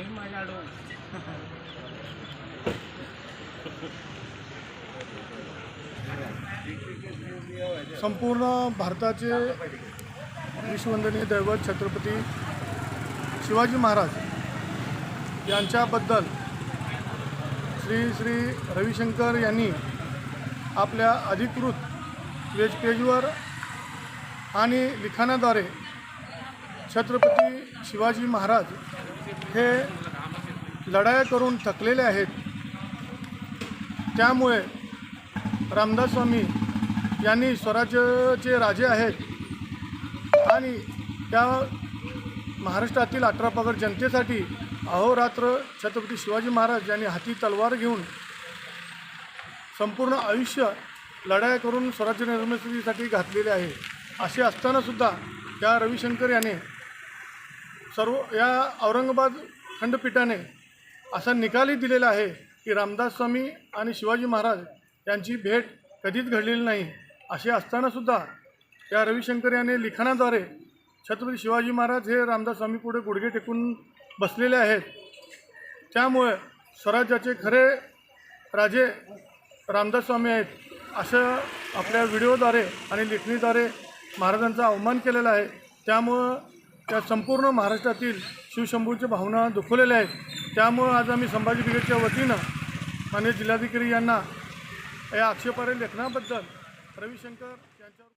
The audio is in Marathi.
नाही माझ्याकडं संपूर्ण भारताचे विश्ववंदनीय दैवत छत्रपती शिवाजी महाराज यांच्याबद्दल श्री श्री रविशंकर यांनी आपल्या अधिकृत वेज पेजवर आणि लिखाणाद्वारे छत्रपती शिवाजी महाराज हे लढाया करून थकलेले आहेत. त्यामुळे रामदास स्वामी यांनी स्वराज्याचे राजे आहेत. आणि त्या महाराष्ट्रातील अठरा पगड जनतेसाठी अहोरात्र छत्रपती शिवाजी महाराज यांनी हाती तलवार घेऊन संपूर्ण आयुष्य लढाया करून स्वराज्य निर्मितीसाठी घातलेले आहे. असे असतानासुद्धा त्या रविशंकर याने सर्व या औरंगाबाद खंडपीठाने असा निकालही दिलेला आहे की रामदास स्वामी आणि शिवाजी महाराज यांची भेट कधीच घडलेली नाही. असे असतानासुद्धा या रविशंकर यांनी लिखाणाद्वारे छत्रपती शिवाजी महाराज हे रामदास स्वामी पुढे गुडघे टेकून बसलेले आहेत. त्यामुळे स्वराज्याचे खरे राजे रामदास स्वामी आहेत असं आपल्या व्हिडिओद्वारे आणि लेखणीद्वारे महाराजांचा अवमान केलेला आहे. त्यामुळं त्या संपूर्ण महाराष्ट्रातील शिवशंभूच्या भावना दुखवलेल्या आहेत. त्यामुळं आज आम्ही संभाजी ब्रिगेडच्या वतीनं माननीय जिल्हाधिकारी यांना या आक्षेपार्ह लेखनाबद्दल रविशंकर यांच्यावर